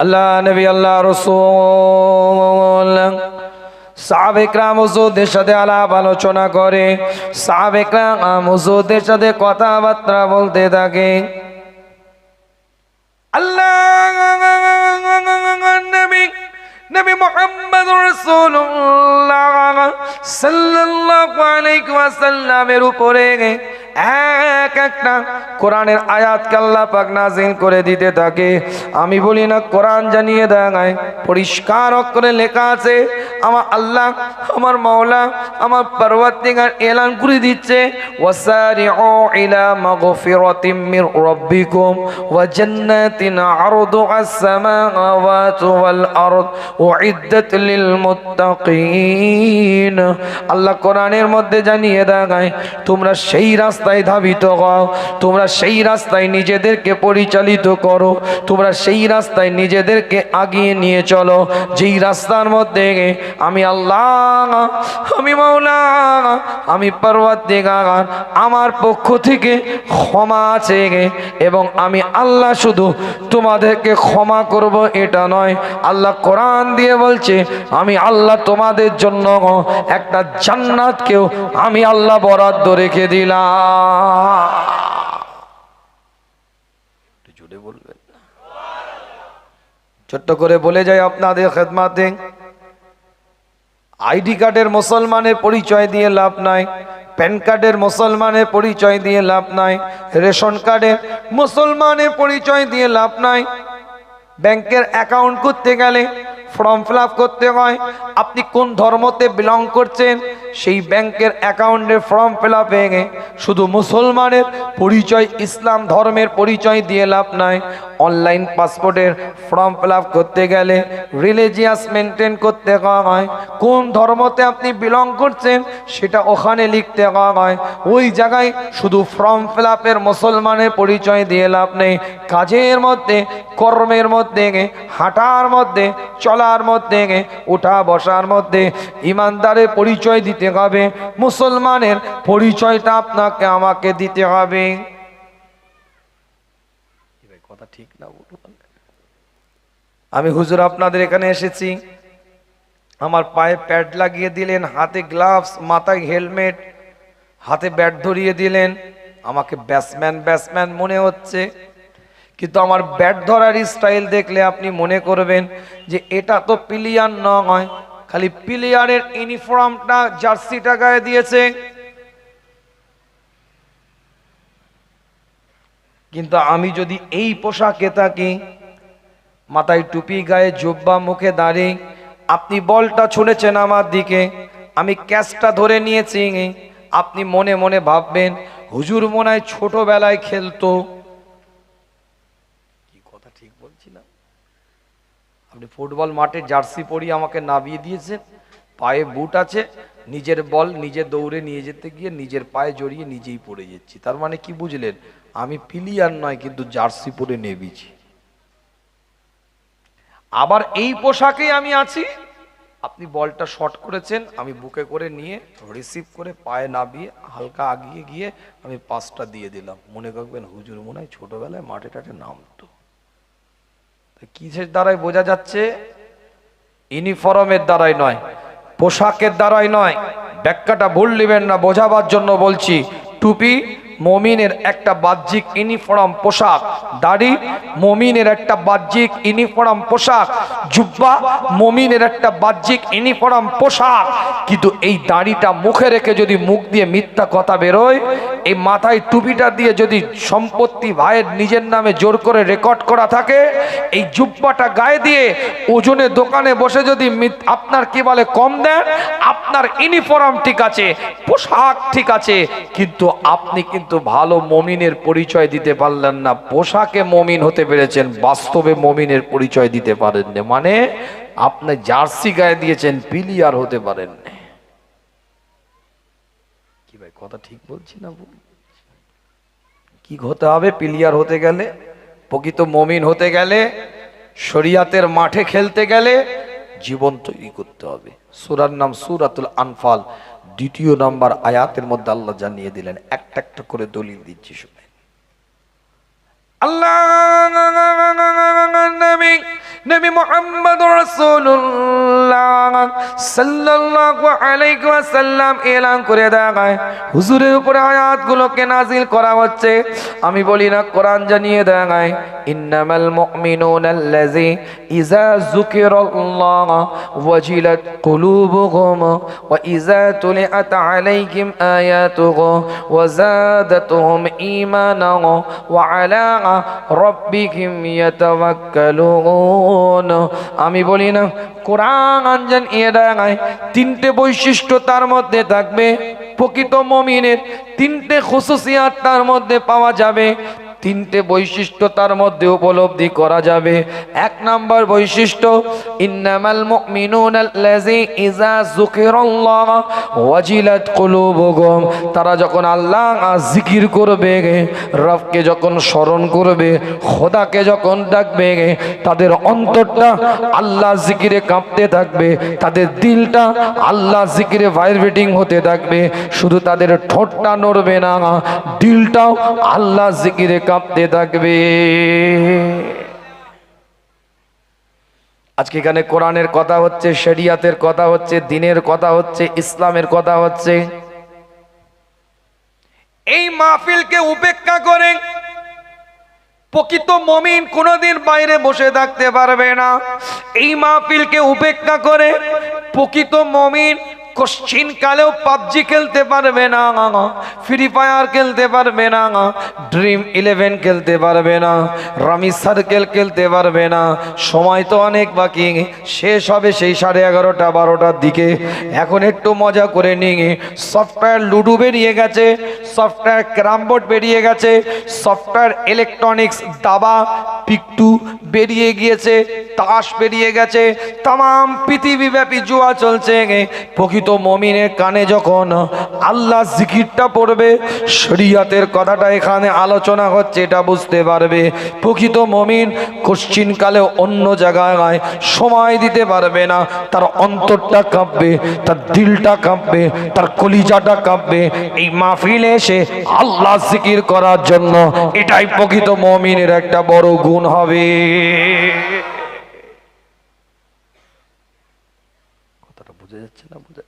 আল্লাহ নবী, আল্লাহ রসুল। সাথে আলোচনা করে সাথে কথাবার্তা বলতে থাকে। আল্লাহ নবী নবী উপরে এক একটা কোরআনের আয়াত কাল্লা পাক নাজিল করে দিতে থাকে। আমি বলি না, কোরআন জানিয়ে দেয় পরিষ্কার অক্ষরে লেখা আছে, আমার আল্লাহ, আমার মাওলা, আমার পরবর্তীকার এলান করে দিচ্ছে, ওয়াসারিউ ইলা মাগফিরাতিম মির রাব্বিকুম ওয়া জান্নাতিন আরদুহাস সামাওয়াতু ওয়াল আরদ উইদ্দাত লিল মুত্তাকিন। আল্লাহ কোরআনের মধ্যে জানিয়ে দেয় তোমরা সেই রাস্তায় ধাবিত হও। তোমরা সেই রাস্তায় নিজেদেরকে পরিচালিত করো। তোমরা সেই রাস্তায় নিজেদেরকে আগিয়ে নিয়ে চলো। যেই রাস্তার মধ্যে আমি আল্লাহ, আমি মাওলা, আমি পর্বতিগার আমার পক্ষ থেকে ক্ষমা আছে এবং আমি আল্লাহ শুধু তোমাদেরকে ক্ষমা করব এটা নয়। আল্লাহ কোরআন দিয়ে বলছে, আমি আল্লাহ তোমাদের জন্য একটা জান্নাতকেও আমি আল্লাহ বরাদ্দ রেখে দিলাম। জোরে বলবেন ছোট্ট করে বলে যাই আপনাদের খেদমাতে। আইডি কার্ডের মুসলমানের পরিচয় দিয়ে লাভ নাই, প্যান কার্ডের মুসলমানের পরিচয় দিয়ে লাভ নাই, রেশন কার্ডের মুসলমানের পরিচয় দিয়ে লাভ নাই। ব্যাংকের অ্যাকাউন্ট করতে গেলে ফর্ম ফিল করতে হয়। আপনি কোন ধর্মতে বিলং করছেন, সেই ব্যাংকের অ্যাকাউন্টের ফর্ম ফিল আপ শুধু মুসলমানের পরিচয়, ইসলাম ধর্মের পরিচয় দিয়ে লাভ নাই। অনলাইন পাসপোর্টের ফর্ম ফিল করতে গেলে রিলিজিয়াস মেনটেন করতে হয়। কোন ধর্মতে আপনি বিলং করছেন, সেটা ওখানে লিখতে হয়। ওই জায়গায় শুধু ফর্ম ফিল মুসলমানের পরিচয় দিয়ে লাভ নেই। কাজের মধ্যে, কর্মের মধ্যে, হাঁটার মধ্যে চলার মধ্যে ওঠা বসার মধ্যে ইমানদারের পরিচয় দিতে হবে। মুসলমানের পরিচয়টা আপনাকে, আমাকে দিতে হবে। কথা ঠিক না আমি হুজুর আপনাদের এখানে এসেছি। আমার পায়ে প্যাড লাগিয়ে দিলেন, হাতে গ্লাভস, মাথায় হেলমেট, হাতে ব্যাট ধরিয়ে দিলেন। আমাকে ব্যাটসম্যান ব্যাটসম্যান মনে হচ্ছে। কিন্তু আমার ব্যাট ধরার স্টাইল দেখলে আপনি মনে করবেন যে এটা তো প্লেয়ার নয়, খালি প্লেয়ারের ইউনিফর্মটা জার্সিটা গায়ে দিয়েছে। কিন্তু আমি যদি এই পোশাকে থাকি, মাথায় টুপি গায়ে জোব্বা মুখে দাঁড়িয়ে আপনি বলটা ছুঁড়েছেন আমার দিকে, আমি ক্যাচটা ধরে নিয়েছি, আপনি মনে মনে ভাববেন, হুজুর মনে হয় ছোটবেলায় খেলতো। না আপনি ফুটবল মাঠে জার্সি পরিয়ে আমাকে নামিয়ে দিয়েছেন, পায়ে বুট আছে, নিজের বল নিজে দৌড়ে নিয়ে যেতে গিয়ে নিজের পায়ে জড়িয়ে নিজেই পড়ে যাচ্ছি। তার মানে কি বুঝলেন? আমি পিলিয়ার নয়, কিন্তু জার্সি পরে নেবিছি আবার এই পোশাকেই আমি আছি। আপনি বলটা শর্ট করেছেন, আমি বুকে করে নিয়ে রিসিভ করে পায়ে নামিয়ে হালকা আগিয়ে গিয়ে আমি পাঁচটা দিয়ে দিলাম। মনে করবেন হুজুর মনে হয় ছোটবেলায় মাঠে টাটে নামতো তা কিসের দ্বারাই বোঝা যাচ্ছে? ইউনিফর্মের দ্বারাই নয়, পোশাকের দ্বারাই নয়। ব্যাখ্যাটা ভুল নেবেন না, বোঝাবার জন্য বলছি, টুপি মমিনের একটা বাহ্যিক ইউনিফর্ম পোশাক। দাড়ি, মমিনের একটা বাহ্যিক ইউনিফর্ম পোশাক। জুব্বা, মমিনের একটা বাহ্যিক ইউনিফর্ম পোশাক। কিন্তু এই দাড়িটা মুখে রেখে যদি মুখ দিয়ে মিথ্যা কথা বেরোয়, এই মাথায় টুপিটা দিয়ে যদি সম্পত্তি ভাইয়ের নিজের নামে জোর করে রেকর্ড করা থাকে, এই জুব্বাটা গায়ে দিয়ে ওজনে দোকানে বসে যদি আপনার কি বলে, কম দেন, আপনার ইউনিফর্ম ঠিক আছে, পোশাক ঠিক আছে। কিন্তু আপনি কিন্তু ভালো মমিনের পরিচয় দিতে পারলেন না। পোশাকে মমিন হতে পেরেছেন, বাস্তবে মমিনের পরিচয় দিতে পারেন না মানে আপনি জার্সি গায়ে দিয়েছেন, পিলিয়ার হতে পারেন কি ভাই, কথা ঠিক বলছি না কি হতে হবে? পিলিয়ার হতে গেলে? প্রকৃত মমিন হতে গেলে? শরিয়াতের মাঠে খেলতে গেলে? জীবন তৈরি করতে হবে। সুরার নাম সুরাতুল আনফাল। দ্বিতীয় নম্বর আয়াতের মধ্যে আল্লাহ জানিয়ে দিলেন একটা একটা করে দলিল দিচ্ছি আল্লাহ, নবী মুহাম্মদ রাসূলুল্লাহ সাল্লাল্লাহু আলাইহি ওয়াসাল্লাম এলান করে আমি বলি না, কোরআন জানিয়ে দেয় ইন্নামাল রাব্বিহিম ইয়াতাওয়াক্কালুন। আমি বলি না, কোরআন জানিয়ে দেয় তিনটে বৈশিষ্ট্য তার মধ্যে থাকবে। প্রকৃত মমিনের তিনটে খুশুসিয়াত তার মধ্যে পাওয়া যাবে। তিনটে বৈশিষ্ট্য তার মধ্যে উপলব্ধি করা যাবে। এক নাম্বার বৈশিষ্ট্য ওয়াজিলাত তারা যখন আল্লাহ জিকির করবে, রবকে যখন স্মরণ করবে, খোদাকে যখন ডাকবে, তাদের অন্তরটা আল্লাহ জিকিরে কাঁপতে থাকবে, তাদের দিলটা আল্লাহ জিকিরে ভাইব্রেটিং হতে থাকবে। শুধু তাদের ঠোঁটটা নড়বে না, দিলটাও আল্লাহ জিকিরে কাঁপতে থাকবে। আজকে এখানে কোরআনের কথা হচ্ছে, শরিয়াতের কথা হচ্ছে, দিনের কথা হচ্ছে, ইসলামের কথা হচ্ছে। এই মাহফিলকে উপেক্ষা করে প্রকৃত মমিন কোনোদিন বাইরে বসে থাকতে পারবে না। এই মাহফিলকে উপেক্ষা করে প্রকৃত মমিন কোশ্চিন কালেও পাবজি খেলতে পারবে না ফ্রি ফায়ার খেলতে পারবে না ড্রিম ইলেভেন খেলতে পারবে না রামি সার্কেল খেলতে পারবে না। সময় তো অনেক বাকি, শেষ হবে সেই সাড়ে এগারোটা, বারোটার দিকে। এখন একটু মজা করে নিয়ে সফটওয়্যার লুডু বেরিয়ে গেছে সফটওয়্যার ক্রামবোর্ড বেরিয়ে গেছে সফটওয়্যার ইলেকট্রনিক্স দাবা পিকটু বেরিয়ে গিয়েছে তাস বেরিয়ে গেছে তাম পৃথিবীব্যাপী জুয়া চলছে, প্রকৃত মমিনের কানে যখন আল্লাহ জিকিরটা পড়বে, শরিয়াতের কথাটা এখানে আলোচনা হচ্ছে, এটা বুঝতে পারবে। প্রকৃত মমিন কোশ্চিন কালে অন্য জায়গায় সময় দিতে পারবে না, তার অন্তরটা কাঁপবে, তার দিলটা কাঁপবে, তার কলিজাটা কাঁপবে। এই মাহফিলে এসে আল্লাহ জিকির করার জন্য এটাই প্রকৃত মমিনের একটা বড় গুণ হবে কথাটা বুঝে যাচ্ছে না বুঝে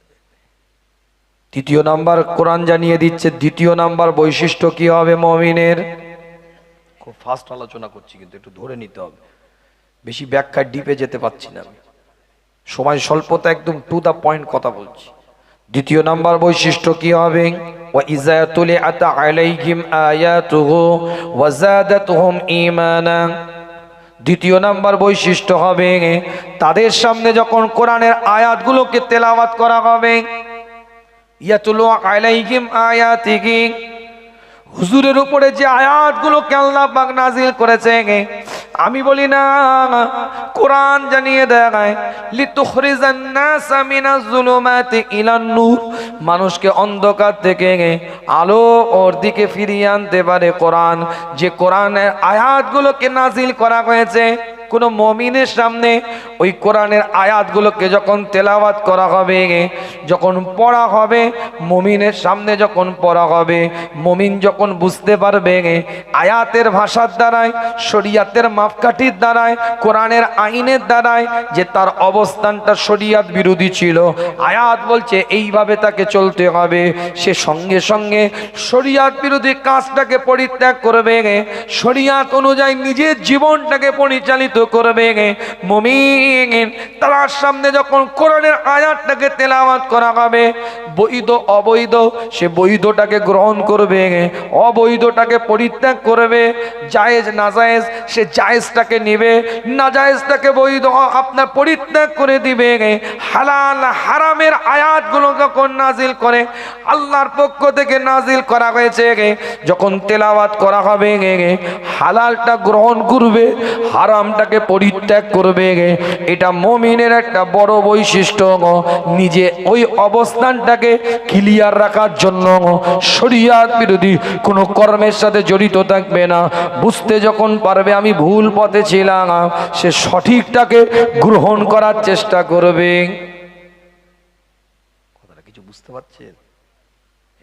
তৃতীয় নাম্বার কোরআন জানিয়ে দিচ্ছে দ্বিতীয় নাম্বার বৈশিষ্ট্য কি হবে মমিনের খুব ফাস্ট আলোচনা করছি কিন্তু একটু ধরে নিতে হবে বেশি ব্যাখ্যায় ডিপে যেতে পারছি না আমি সময় স্বল্পতা একদম টু দা পয়েন্ট কথা বলছি দ্বিতীয় নাম্বার বৈশিষ্ট্য কি হবে وَإِذَا تُلِيَتْ عَلَيْهِمْ آيَاتُهُ وَزَادَتْهُمْ إِيمَانًا দ্বিতীয় নাম্বার বৈশিষ্ট্য হবে তাদের সামনে যখন কোরআনের আয়াতগুলোকে তেলাওয়াত করা হবে ইয়াতুলু আলাইহিম আয়াতিহি। হুজুরের উপরে যে আয়াতগুলোকে আল্লাহ পাক নাজিল করেছে আমি বলি না, কোরআন জানিয়ে দেয় মানুষকে অন্ধকার থেকে আলো ওর দিকে ফিরিয়ে আনতে পারে কোরআন। যে কোরআনের আয়াতগুলোকে নাজিল করা হয়েছে কোন মমিনের সামনে ওই কোরআনের আয়াতগুলোকে যখন তেলাওয়াত করা হবে, যখন পড়া হবে, মমিনের সামনে যখন পড়া হবে, মমিন যখন বুঝতে পারবে আয়াতের ভাষার দ্বারায়, শরিয়াতের মাপকাঠির দ্বারায়, কোরআনের আইনের দ্বারায় যে তার অবস্থানটা শরিয়াত বিরোধী ছিল, আয়াত বলছে এইভাবে তাকে চলতে হবে। সে সঙ্গে সঙ্গে শরিয়াত বিরোধী কাজটাকে পরিত্যাগ করবে। শরিয়াত অনুযায়ী নিজের জীবনটাকে পরিচালিত করবে মমিন। তার সামনে যখন কোরআনের আয়াতটাকে তেলাওয়াত করা হবে বৈধ অবৈধ, সে বৈধটাকে গ্রহণ করবে, অবৈধটাকে পরিত্যাগ করবে, জায়েজ, নাজায়েজ, সে জায়েজটাকে নিবে, নাজায়েজটাকে বৈধ, আপনার পরিত্যাগ করে দিবে, হালাল, হারামের আয়াতগুলো যখন নাজিল করে? আল্লাহর পক্ষ থেকে নাজিল করা হয়েছে, যখন তেলাওয়াত করা হবে, হালালটা গ্রহণ করবে, হারামটাকে পরিত্যাগ করবে, এটা মমিনের একটা বড় বৈশিষ্ট্য, নিজে ওই অবস্থানটাকে ক্লিয়ার রাখার জন্য শরিয়াত বিরোধী কোনো কর্মের সাথে জড়িত থাকবে না। বুঝতে যখন পারবে আমি ভুল পথে ছিলাম, সে সঠিকটাকে গ্রহণ করার চেষ্টা করবে। কিছু বুঝতে পারছেন?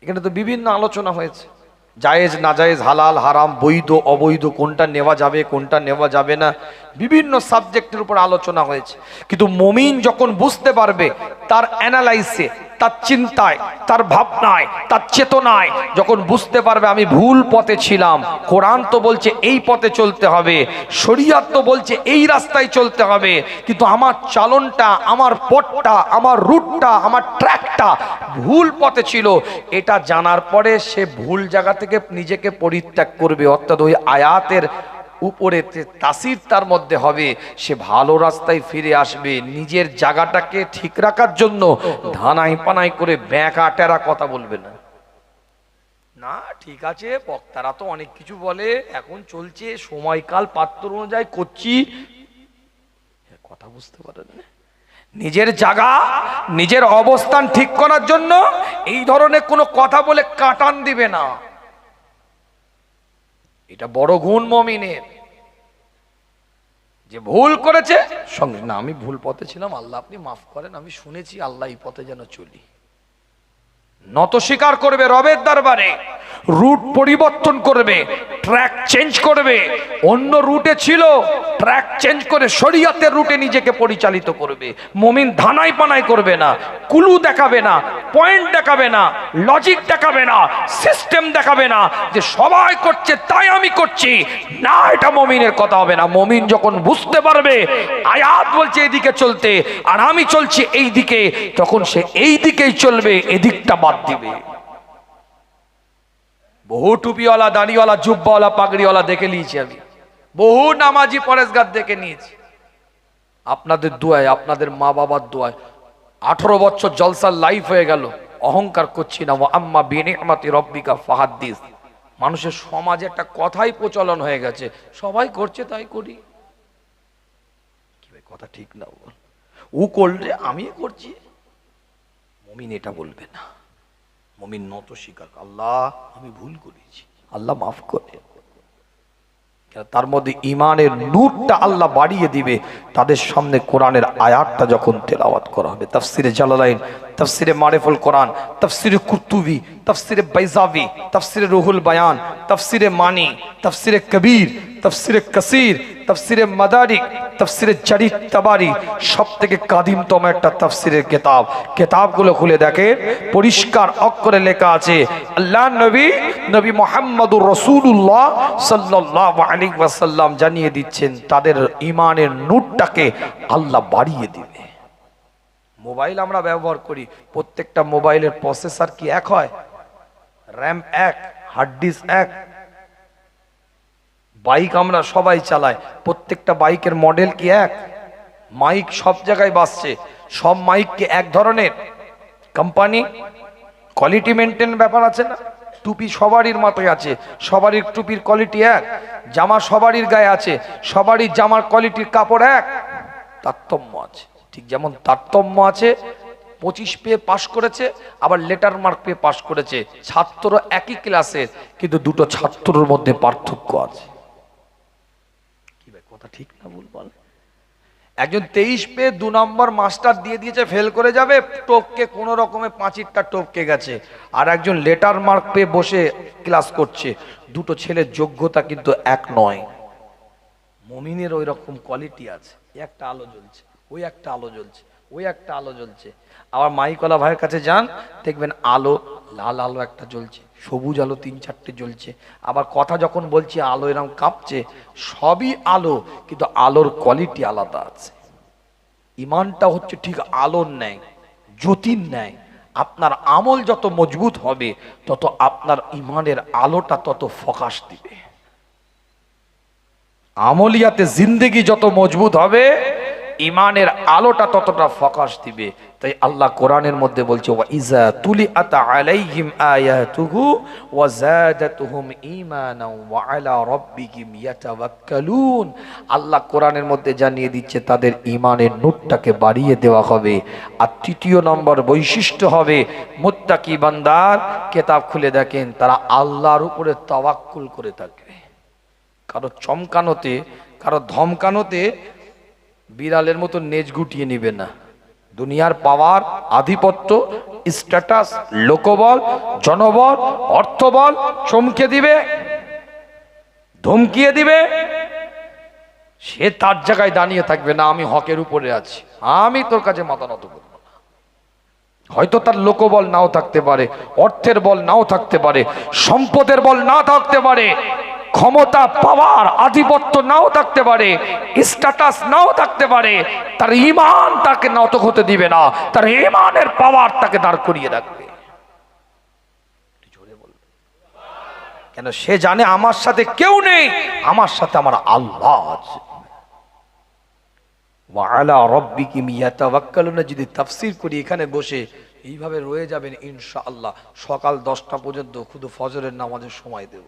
এখানে তো বিভিন্ন আলোচনা হয়েছে। জায়েজ না নাজায়েজ, হালাল, হারাম, বৈধ, অবৈধ, কোনটা নেওয়া যাবে, কোনটা নেওয়া যাবে না, বিভিন্ন সাবজেক্টের উপর আলোচনা হয়েছে। কিন্তু মমিন যখন বুঝতে পারবে, তার অ্যানালাইসে তার চিন্তায়, তার ভাবনায়, তার চেতনায় যখন বুঝতে পারবে আমি ভুল পথে ছিলাম, কোরআন তো বলছে এই পথে চলতে হবে, শরিয়াত তো বলছে এই রাস্তায় চলতে হবে, কিন্তু আমার চালনটা, আমার পথটা, আমার রুটটা, আমার ট্র্যাকটা ভুল পথে ছিল। এটা জানার পরে সে ভুল জায়গা থেকে নিজেকে পরিত্যাগ করবে। অর্থাৎ ওই আয়াতের উপরে তাসির তার মধ্যে হবে, সে ভালো রাস্তায় ফিরে আসবে। নিজের জায়গাটাকে ঠিক রাখার জন্য ধানাই পানাই করে ব্যাঁকা টেরা কথা বলবে না। না, ঠিক আছে, বক্তারা তো অনেক কিছু বলে, এখন চলছে, সময়কাল পাত্র অনুযায়ী করছি। কথা বুঝতে পারেন না? নিজের জায়গা, নিজের অবস্থান ঠিক করার জন্য এই ধরনের কোনো কথা বলে কাটান দিবে না। এটা বড় গুণ মমিনের। যে ভুল করেছে, সঙ্গে না, আমি ভুল পথে ছিলাম, আল্লাহ আপনি মাফ করেন, আমি শুনেছি আল্লাহ এই পথে যেন চলি। নত স্বীকার করবে রবের দরবারে, রুট পরিবর্তন করবে, ট্র্যাক চেঞ্জ করবে, অন্য রুটে ছিল, ট্র্যাক চেঞ্জ করে শরীয়তের রুটে নিজেকে পরিচালিত করবে। মমিন ধানাই পানাই করবে না, কুলু দেখাবে না, পয়েন্ট দেখাবে না, লজিক দেখাবে না, সিস্টেম দেখাবে না, যে সবাই করছে তাই আমি করছি। না, এটা মমিনের কথা হবে না। মমিন যখন বুঝতে পারবে, আয়াত বলছে এদিকে চলতে, আর আমি চলছি এই দিকে তখন সে এই দিকেই চলবে, এদিকটা বাদ দিবে। বহু টুপিওয়ালা, দাড়িওয়ালা, জুব্বাওয়ালা, পাগড়িওয়ালা দেখে নিয়েছি আমি। বহু নামাজি পরেশগার দেখে নিয়েছি। আপনাদের দোয়ায়, আপনাদের মা বাবার দোয়ায়। আঠারো বছর জলসার লাইফ হয়ে গেল। অহংকার করছি না। আম্মা বিনিয়ামাতি রব্বিকা ফাহাদ্দিস। মানুষের সমাজে একটা কথাই প্রচলন হয়ে গেছে। সবাই করছে তাই করি। কথা ঠিক না ও করলে আমি করছি। মমিন এটা বলবে না। মমিন নত স্বীকার আল্লাহ, আমি ভুল করেছি। আল্লাহ মাফ করে। তার মধ্যে ইমানের নূরটা আল্লাহ বাড়িয়ে দিবে। তাদের সামনে কোরআনের আয়াতটা যখন তেলাওয়াত করা হবে, তাফসিরে জালালাইন, তাফসিরে মারেফুল কোরআন, তাফসিরে কুতুবি তাফসিরে বাইজাবি, তাফসিরে রুহুল বায়ান, তাফসিরে মানি, তাফসিরে কবির তাফসিরে কাসির, তফসিরে মাদারিক তফসিরে জারি তাবারি সব থেকে কাদিমতম একটা তফসিরের কেতাব। কেতাবগুলো খুলে দেখে পরিষ্কার অক্ষরে লেখা আছে আল্লাহ নবী নবী মোহাম্মদুর রসুল্লাহ সাল্লাহ আলী ওয়াসাল্লাম জানিয়ে দিচ্ছেন, তাদের ইমানের নূরটাকে আল্লাহ বাড়িয়ে দিবে। মোবাইল আমরা ব্যবহার করি, প্রত্যেকটা মোবাইলের প্রসেসর কি এক হয়? র্যাম এক হার্ড ডিস্ক এক বাইক আমরা সবাই চালাই। প্রত্যেকটা বাইকের মডেল কি এক? মাইক সব জায়গায় বাসছে সব মাইক কি এক ধরনের? কোম্পানি কোয়ালিটি মেনটেন ব্যাপার আছে না? টুপি সবারই মতোই আছে। সবারই টুপির কোয়ালিটি এক। জামা সবারই গায়ে আছে। সবারই জামার কোয়ালিটির কাপড় এক। তারতম্য আছে। ঠিক যেমন তারতম্য আছে। পঁচিশ পেয়ে পাশ করেছে, আবার লেটার মার্ক পেয়ে পাশ করেছে। ছাত্র একই ক্লাসের কিন্তু দুটো ছাত্রর মধ্যে পার্থক্য আছে। ভাই কথা ঠিক না ভুল বল। একজন তেইশ পেয়ে দু নম্বর মাস্টার দিয়ে দিয়েছে, ফেল করে যাবে, টোপকে কোনো রকমে পাঁচিরটা টপকে গেছে। আর একজন লেটার মার্ক পেয়ে বসে ক্লাস করছে। দুটো ছেলের যোগ্যতা কিন্তু এক নয়। মমিনের ওই রকম কোয়ালিটি আছে একটা আলো জ্বলছে, ওই একটা আলো জ্বলছে, ওই একটা আলো জ্বলছে। আবার মাইকলা ভাইয়ের কাছে যান, দেখবেন আলো, লাল আলো একটা জ্বলছে। সবুজ আলো তিন চারটে জ্বলছে। আবার কথা যখন বলছি, আলো এরকম কাঁপছে, সবই আলো, কিন্তু আলোর কোয়ালিটি আলাদা আছে। ইমানটা হচ্ছে ঠিক আলোর ন্যায়, জ্যোতির ন্যায়। আপনার আমল যত মজবুত হবে, তত আপনার ইমানের আলোটা তত ফকাশ দিবে। আমলিয়াতে জিন্দেগি যত মজবুত হবে ইমানের আলোটা ততটা ফকাশ দিবে। তাই আল্লাহ কোরআনের মধ্যে বলছে, ওয়া ইজা তুলি আতা আলাইহিম আয়াতুহু ওয়া যাদাতুহুম ঈমানাও ওয়া আলা রাব্বিহিম ইয়াতাওয়াক্কালুন। আল্লাহ কোরআনের মধ্যে জানিয়ে দিচ্ছে, তাদের ইমানের নূরটাকে বাড়িয়ে দেওয়া হবে আর তৃতীয় নম্বর বৈশিষ্ট্য হবে, মুত্তাকি বান্দার কেতাব খুলে দেখেন, তারা আল্লাহর উপরে তাওয়াক্কুল করে থাকবে। কারও চমকানোতে, কারও ধমকানোতে বিড়ালের মতো নেজ গুটিয়ে নিবে না। দুনিয়ার পাওয়ার, আধিপত্য, স্ট্যাটাস, লোকবল, জনবল, অর্থবল চমকে দিবে, ধমকিয়ে দিবে। সে তার জায়গায় দাঁড়িয়ে থাকবে না, আমি হকের উপরে আছি, আমি তোর কাছে মাথা নত করব। হয়তো তার লোকবল নাও থাকতে পারে, অর্থের বল নাও থাকতে পারে, সম্পদের বল না থাকতে পারে। ক্ষমতা, পাওয়ার আধিপত্য নাও থাকতে পারে স্ট্যাটাস নাও থাকতে পারে, তার ইমান তাকে নত হতে দিবে না, তার ইমানের পাওয়ার তাকে দাঁড় করিয়ে রাখবে। কেন সে জানে আমার সাথে কেউ নেই, আমার সাথে আমার আল্লাহ আছে। যদি করি এখানে বসে, এইভাবে রয়ে যাবেন ইনশাআল্লাহ। সকাল দশটা পর্যন্ত শুধু ফজরের নামাজের সময় দেব।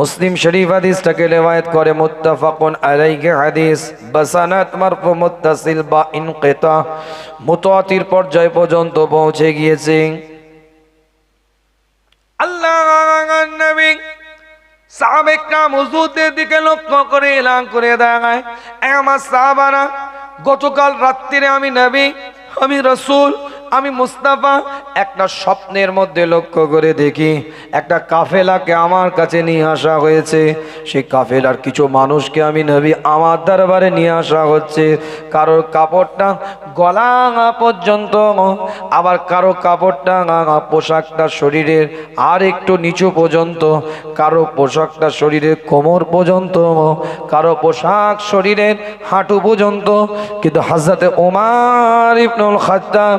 মুসলিম শরীফ হাদিসটাকে রেওয়ায়াত করে মুত্তাফাকুন আলাইহি হাদিস, বাসানাত মারফু মুত্তাসিল বা ইনকিতা মুতাওয়াতির পর্যায় পর্যন্ত পৌঁছে গিয়েছে। আল্লাহ নবী সাহাবেকরা হুজুরদের দিকে লক্ষ্য করে এলান করে দেয়, এ আমার সাহাবারা, গতকাল রাত্রিরে আমি নবী, আমি রসুল আমি মুস্তাফা, একটা স্বপ্নের মধ্যে লক্ষ্য করে দেখি, একটা কাফেলাকে আমার কাছে নিয়ে আসা হয়েছে। সেই কাফেলার কিছু মানুষকে আমি নবী আমার দরবারে নিয়ে আসা হচ্ছে। কারোর কাপড়টা গলা পর্যন্ত, আবার কারও কাপড়টা পোশাকটা শরীরের আর একটু নিচু পর্যন্ত, কারও পোশাকটা শরীরের কোমর পর্যন্ত, কারও পোশাক শরীরের হাঁটু পর্যন্ত। কিন্তু হাজরতে ওমার ইবনুল খাত্তাব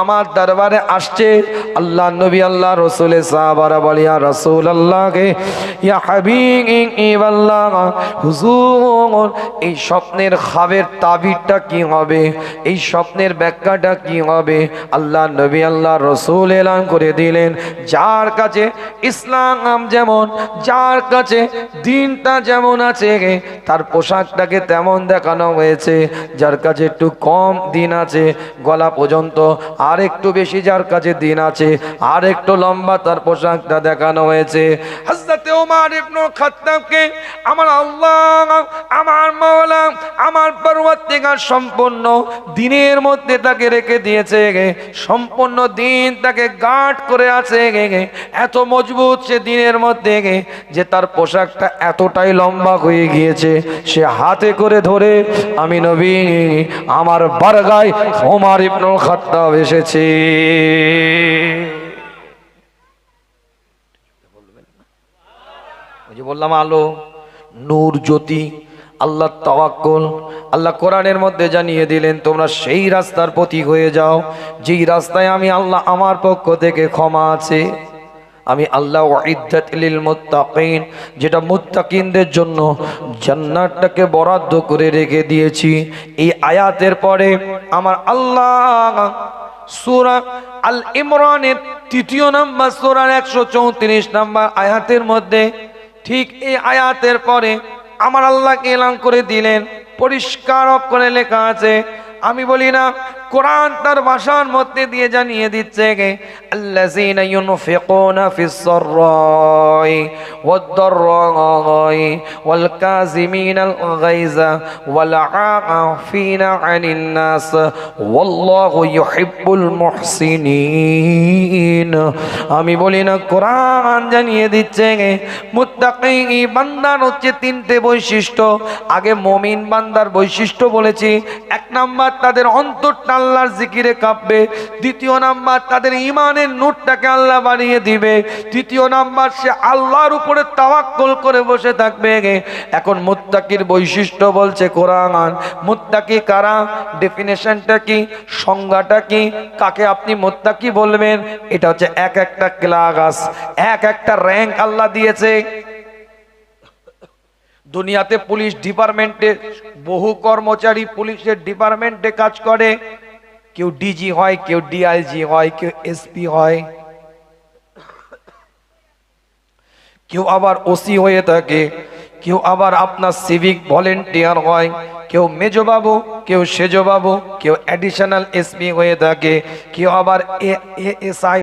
আমার দরবারে আসছে। আল্লাহ নবী, আল্লাহ রসুলের সাহাবারা বলিয়া রসুল আল্লাহকে ইয়া হাবিব আল্লাহ হুজুর, এই স্বপ্নের খাবের তাবিরটা কি হবে? এই স্বপ্নের ব্যাখ্যাটা কি হবে? আল্লাহ নবী, আল্লাহ রসুল এলান করে দিলেন, যার কাছে ইসলাম যেমন, যার কাছে দিনটা যেমন আছে, তার পোশাকটাকে তেমন দেখানো হয়েছে। যার কাছে একটু কম দিন আছে, গলা পর্যন্ত আর একটু বেশি যার কাছে দিন আছে আর একটু লম্বা তার পোশাকটা দেখানো হয়েছে। আমার সম্পূর্ণ দিনের মধ্যে তাকে রেখে দিয়েছে। সম্পূর্ণ দিন তাকে করে আছে। এত মজবুত সে দিনের মধ্যে যে তার পোশাকটা এতটাই লম্বা হয়ে গিয়েছে। সে হাতে করে ধরে, আমি নবী, আমার বারগায় ওমর ইবনুল খাত্তাব এসেছে। ওই যে বললাম আলো, নূর জ্যোতি, আল্লাহ তাওয়াক্কুল, আল্লাহ কোরআনের মধ্যে জানিয়ে দিলেন, তোমরা সেই রাস্তার প্রতীক হয়ে যাও, যেই রাস্তায় আমি আল্লাহ আমার পক্ষ থেকে ক্ষমা আছে। আমি আল্লাহ মুত্তাকিন, যেটা মুত্তাকিনদের জন্য জান্নাতটাকে বরাদ্দ করে রেখে দিয়েছি। এই আয়াতের পরে আমার আল্লাহ সূরা আল ইমরানের তৃতীয় নাম্বার সূরার একশো চৌত্রিশ নাম্বার আয়াতের মধ্যে ঠিক এই আয়াতের পরে আমার আল্লাহকে এলাম করে দিলেন। পরিষ্কার করে লেখা আছে, আমি বলি না কোরআন তার ভাষার মধ্যে দিয়ে জানিয়ে দিচ্ছে গে আল্লাযীনা ইউনফিকুনা ফিস সাররাই ওয়াদ-দাররাই ওয়াল কাযিমিনাল গায়যা ওয়াল আফিনা আনিন নাস ওয়াল্লাহু ইউহিব্বুল মুহসিনিন। আমি বলি না, কোরআন জানিয়ে দিচ্ছে গে মুত্তাকি বান্দার হচ্ছে তিনটে বৈশিষ্ট্য। আগে মমিন বান্দার বৈশিষ্ট্য বলেছি। এক নাম্বার, তাদের অন্তরটা আল্লাহর জিকিরে কাঁপবে। দ্বিতীয় নাম্বার, তাদের ইমানের নোটটাকে আল্লাহ বানিয়ে দিবে। তৃতীয় নাম্বার, সে আল্লাহর উপরে তাওয়াক্কল করে বসে থাকবে। এখন মুত্তাকির বৈশিষ্ট্য বলছে কোরআন। মুত্তাকি কারা? ডেফিনেশনটা কি? সংজ্ঞাটা কি? কাকে আপনি মুত্তাকি বলবেন? এটা হচ্ছে এক একটা ক্লাস, এক একটা র্যাঙ্ক আল্লাহ দিয়েছে। দুনিয়াতে পুলিশ ডিপার্টমেন্টে বহু কর্মচারী পুলিশের ডিপার্টমেন্টে কাজ করে। কেউ ডিজি হয়, কেউ ডিআইজি হয়, কেউ এসপি হয়। কেউ আবার ওসি হয়ে থাকে, কেউ আবার আপনার সিভিক ভলেন্টিয়ার হয়, কেউ মেজবাবু, কেউ সেজবাবু, কেউ অ্যাডিশনাল এসপি হয়ে থাকে, কেউ আবার এ, এসআই